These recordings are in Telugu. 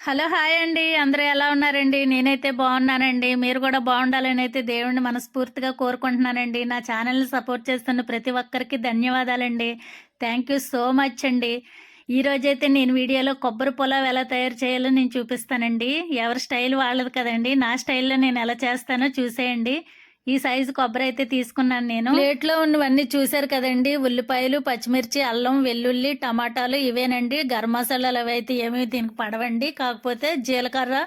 హలో హాయ్ అండి. అందరూ ఎలా ఉన్నారండి? నేనైతే బాగున్నానండి. మీరు కూడా బాగుండాలని అయితే దేవుణ్ణి మనస్ఫూర్తిగా కోరుకుంటున్నానండి. నా ఛానల్ని సపోర్ట్ చేస్తున్న ప్రతి ఒక్కరికి ధన్యవాదాలండి. థ్యాంక్ యూ సో మచ్ అండి. ఈరోజైతే నేను వీడియోలో కొబ్బరి పొలావ్ ఎలా తయారు చేయాలో నేను చూపిస్తానండి. ఎవరి స్టైల్ వాళ్ళది కదండి. నా స్టైల్లో నేను ఎలా చేస్తానో చూసేయండి. ఈ సైజు కొబ్బరి అయితే తీసుకున్నాను నేను. ప్లేట్లో ఉన్నవన్నీ చూశారు కదండి. ఉల్లిపాయలు పచ్చిమిర్చి అల్లం వెల్లుల్లి టమాటాలు ఇవేనండి. గరం మసాలాలు అవి అయితే ఏమీ దీనికి పడవండి. కాకపోతే జీలకర్ర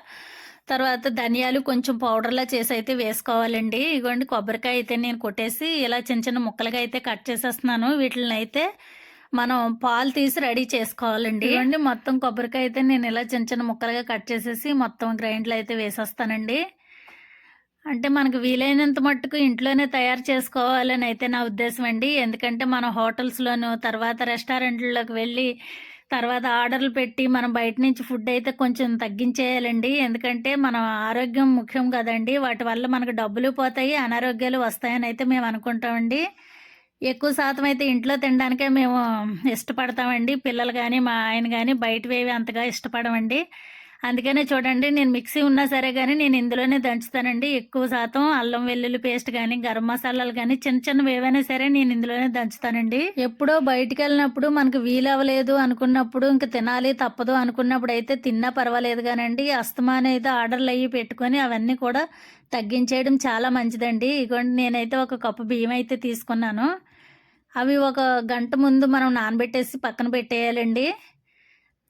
తర్వాత ధనియాలు కొంచెం పౌడర్లా చేసి అయితే వేసుకోవాలండి. ఇగోండి కొబ్బరికాయ అయితే నేను కొట్టేసి ఇలా చిన్న చిన్న ముక్కలుగా అయితే కట్ చేసేస్తున్నాను. వీటిని అయితే మనం పాలు తీసి రెడీ చేసుకోవాలండి. ఇవ్వండి మొత్తం కొబ్బరికాయ అయితే నేను ఇలా చిన్న చిన్న ముక్కలుగా కట్ చేసేసి మొత్తం గ్రైండ్లో అయితే వేసేస్తానండి. అంటే మనకు వీలైనంత మట్టుకు ఇంట్లోనే తయారు చేసుకోవాలని అయితే నా ఉద్దేశం అండి. ఎందుకంటే మనం హోటల్స్లోను తర్వాత రెస్టారెంట్లలోకి వెళ్ళి తర్వాత ఆర్డర్లు పెట్టి మనం బయట నుంచి ఫుడ్ అయితే కొంచెం తగ్గించేయాలండి. ఎందుకంటే మన ఆరోగ్యం ముఖ్యం కదండి. వాటి వల్ల మనకు డబ్బులు పోతాయి అనారోగ్యాలు వస్తాయని అయితే మేము అనుకుంటామండి. ఎక్కువ శాతం అయితే ఇంట్లో తినడానికే మేము ఇష్టపడతామండి. పిల్లలు కానీ మా ఆయన కానీ బయటవేవి అంతగా ఇష్టపడమండి. అందుకనే చూడండి నేను మిక్సీ ఉన్నా సరే కానీ నేను ఇందులోనే దంచుతానండి. ఎక్కువ శాతం అల్లం వెల్లుల్లి పేస్ట్ కానీ గరం మసాలాలు కానీ చిన్న చిన్నవి ఏవైనా సరే నేను ఇందులోనే దంచుతానండి. ఎప్పుడో బయటికి వెళ్ళినప్పుడు మనకు వీలవ్వలేదు అనుకున్నప్పుడు ఇంక తినాలి తప్పదు అనుకున్నప్పుడు అయితే తిన్నా పర్వాలేదు కానండి అస్తమా అనేది ఆర్డర్లు అయ్యి పెట్టుకొని అవన్నీ కూడా తగ్గించేయడం చాలా మంచిదండి. ఇగోండి నేనైతే ఒక కప్పు బియ్యం అయితే తీసుకున్నాను. అవి ఒక గంట ముందు మనం నానబెట్టేసి పక్కన పెట్టేయాలండి.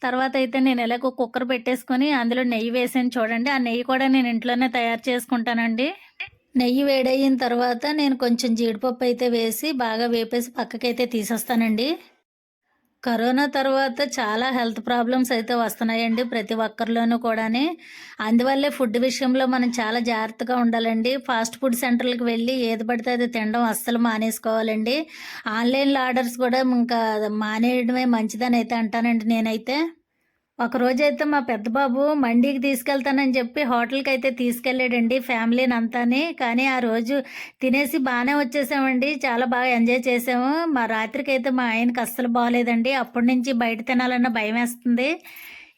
తర్వాత అయితే నేను ఎలాగో కుక్కర్ పెట్టేసుకొని అందులో నెయ్యి వేసాను చూడండి. ఆ నెయ్యి కూడా నేను ఇంట్లోనే తయారు చేసుకుంటానండి. నెయ్యి వేడయిన తర్వాత నేను కొంచెం జీడిపప్పు అయితే వేసి బాగా వేపేసి పక్కకైతే తీసేస్తానండి. కరోనా తర్వాత చాలా హెల్త్ ప్రాబ్లమ్స్ అయితే వస్తున్నాయండి ప్రతి ఒక్కరిలోనూ కూడాని. అందువల్లే ఫుడ్ విషయంలో మనం చాలా జాగ్రత్తగా ఉండాలండి. ఫాస్ట్ ఫుడ్ సెంటర్లకు వెళ్ళి ఏది పడితే అది తినడం అస్సలు మానేసుకోవాలండి. ఆన్లైన్లో ఆర్డర్స్ కూడా ఇంకా మానేయడమే మంచిదని అయితే అంటానండి నేనైతే. ఒక రోజైతే మా పెద్ద బాబు మండీకి తీసుకెళ్తానని చెప్పి హోటల్కి అయితే తీసుకెళ్ళాడండి ఫ్యామిలీని అంతాని కానీ ఆ రోజు తినేసి బాగానే వచ్చేసామండి. చాలా బాగా ఎంజాయ్ చేసాము. మా రాత్రికి అయితే మా ఆయనకి అస్సలు బాగలేదండి అప్పటి నుంచి బయట తినాలన్న భయం వేస్తుంది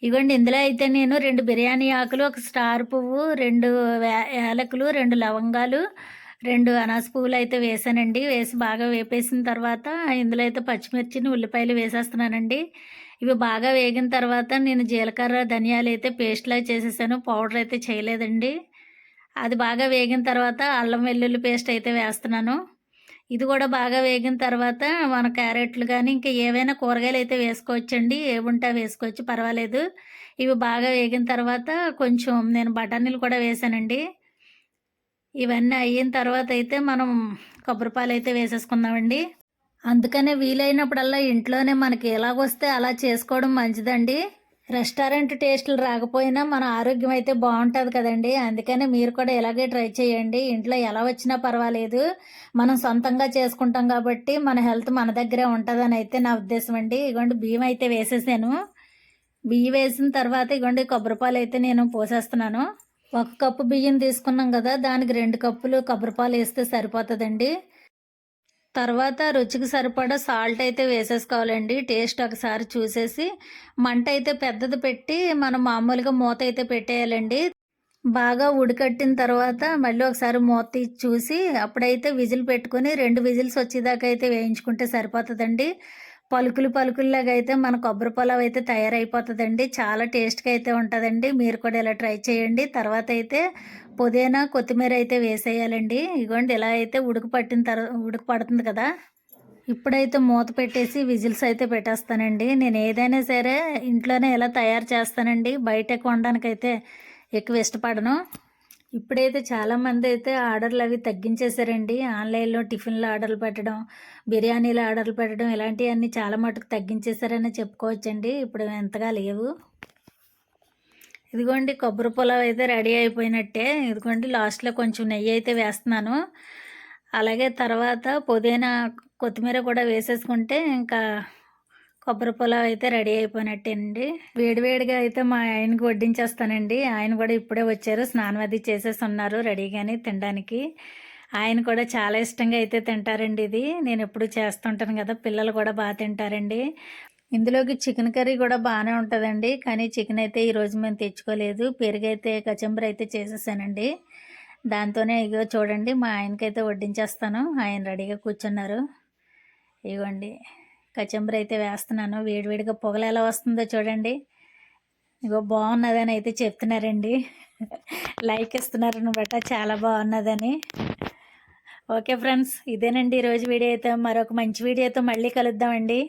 ఇగోండి ఇందులో అయితే నేను రెండు బిర్యానీ ఆకులు ఒక స్టార్ పువ్వు రెండు యాలకులు రెండు లవంగాలు రెండు అనాస పువ్వులు అయితే వేసానండి. వేసి బాగా వేపేసిన తర్వాత ఇందులో అయితే పచ్చిమిర్చిని ఉల్లిపాయలు వేసేస్తున్నానండి. ఇవి బాగా వేగిన తర్వాత నేను జీలకర్ర ధనియాలు అయితే పేస్ట్లా చేసేసాను. పౌడర్ అయితే చేయలేదండి. అది బాగా వేగిన తర్వాత అల్లం వెల్లుల్లి పేస్ట్ అయితే వేస్తున్నాను. ఇది కూడా బాగా వేగిన తర్వాత మన క్యారెట్లు కానీ ఇంకా ఏవైనా కూరగాయలు అయితే వేసుకోవచ్చండి. ఏముంటా వేసుకోవచ్చు పర్వాలేదు. ఇవి బాగా వేగిన తర్వాత కొంచెం నేను బఠానీలు కూడా వేసానండి. ఇవన్నీ అయిన తర్వాత అయితే మనం కొబ్బరిపాలు అయితే వేసేసుకుందామండి. అందుకనే వీలైనప్పుడల్లా ఇంట్లోనే మనకి ఎలాగొస్తే అలా చేసుకోవడం మంచిదండి. రెస్టారెంట్ టేస్ట్లు రాకపోయినా మన ఆరోగ్యం అయితే బాగుంటుంది కదండి. అందుకనే మీరు కూడా ఇలాగే ట్రై చేయండి. ఇంట్లో ఎలా వచ్చినా పర్వాలేదు. మనం సొంతంగా చేసుకుంటాం కాబట్టి మన హెల్త్ మన దగ్గరే ఉంటుందని అయితే నా ఉద్దేశం అండి. ఇగోండి బియ్యం అయితే వేసేసాను. బియ్యం వేసిన తర్వాత ఇగోండి కొబ్బరిపాలు అయితే నేను పోసేస్తున్నాను. ఒక కప్పు బియ్యం తీసుకున్నాం కదా దానికి రెండు కప్పులు కొబ్బరిపాలు వేస్తే సరిపోతుందండి. తర్వాత రుచికి సరిపడా సాల్ట్ అయితే వేసేసుకోవాలండి. టేస్ట్ ఒకసారి చూసేసి మంట అయితే పెద్దది పెట్టి మనం మామూలుగా మూత అయితే పెట్టేయాలండి. బాగా ఉడికట్టిన తర్వాత మళ్ళీ ఒకసారి మూత చూసి అప్పుడైతే విజిల్ పెట్టుకొని రెండు విజిల్స్ వచ్చేదాకా అయితే వేయించుకుంటే సరిపోతుందండి. పలుకులు పలుకుల్లాగా అయితే మన కొబ్బరి పొలవ్ అయితే తయారైపోతుందండి. చాలా టేస్ట్గా అయితే ఉంటుందండి. మీరు కూడా ఇలా ట్రై చేయండి. తర్వాత అయితే పుదీనా కొత్తిమీర అయితే వేసేయాలండి. ఇగోండి ఇలా అయితే ఉడుకు పట్టిన తర్వాత ఉడుకు పడుతుంది కదా. ఇప్పుడైతే మూత పెట్టేసి విజిల్స్ అయితే పెట్టేస్తానండి. నేను ఏదైనా సరే ఇంట్లోనే ఎలా తయారు చేస్తానండి. బయట కొనడానికి అయితే ఎక్కువ ఇష్టపడను. ఇప్పుడైతే చాలామంది అయితే ఆర్డర్లు అవి తగ్గించేశారండి. ఆన్లైన్లో టిఫిన్లు ఆర్డర్లు పెట్టడం బిర్యానీలు ఆర్డర్లు పెట్టడం ఇలాంటివన్నీ చాలా మటుకు తగ్గించేశారని చెప్పుకోవచ్చండి. ఇప్పుడు ఎంతగా లేవు. ఇదిగోండి కొబ్బరి పొలవ్ అయితే రెడీ అయిపోయినట్టే. ఇదిగోండి లాస్ట్లో కొంచెం నెయ్యి అయితే వేస్తున్నాను. అలాగే తర్వాత పుదీనా కొత్తిమీర కూడా వేసేసుకుంటే ఇంకా కొబ్బరి పొలావ్ అయితే రెడీ అయిపోయినట్టేనండి. వేడివేడిగా అయితే మా ఆయనకి వడ్డించేస్తానండి. ఆయన కూడా ఇప్పుడే వచ్చారు స్నానం అది చేసేసి ఉన్నారు రెడీగానే తినడానికి. ఆయన కూడా చాలా ఇష్టంగా అయితే తింటారండి ఇది. నేను ఎప్పుడు చేస్తుంటాను కదా పిల్లలు కూడా బాగా తింటారండి. ఇందులోకి చికెన్ కర్రీ కూడా బాగానే ఉంటుందండి కానీ చికెన్ అయితే ఈరోజు మేము తెచ్చుకోలేదు. పెరుగైతే కచంబర్ కచంబరి అయితే చేసేసానండి. దాంతోనే ఇగో చూడండి మా ఆయనకైతే వడ్డించేస్తాను. ఆయన రెడీగా కూర్చున్నారు. ఇగోండి. కచంబరి అయితే వేస్తున్నాను. వేడివేడిగా పొగలు ఎలా వస్తుందో చూడండి. ఇగో బాగున్నదని అయితే చెప్తున్నారండి. లైక్ ఇస్తున్నారు అనమాట చాలా బాగున్నదని. ఓకే ఫ్రెండ్స్ ఇదేనండి ఈరోజు వీడియో అయితే. మరొక మంచి వీడియోతో మళ్ళీ కలుద్దామండి.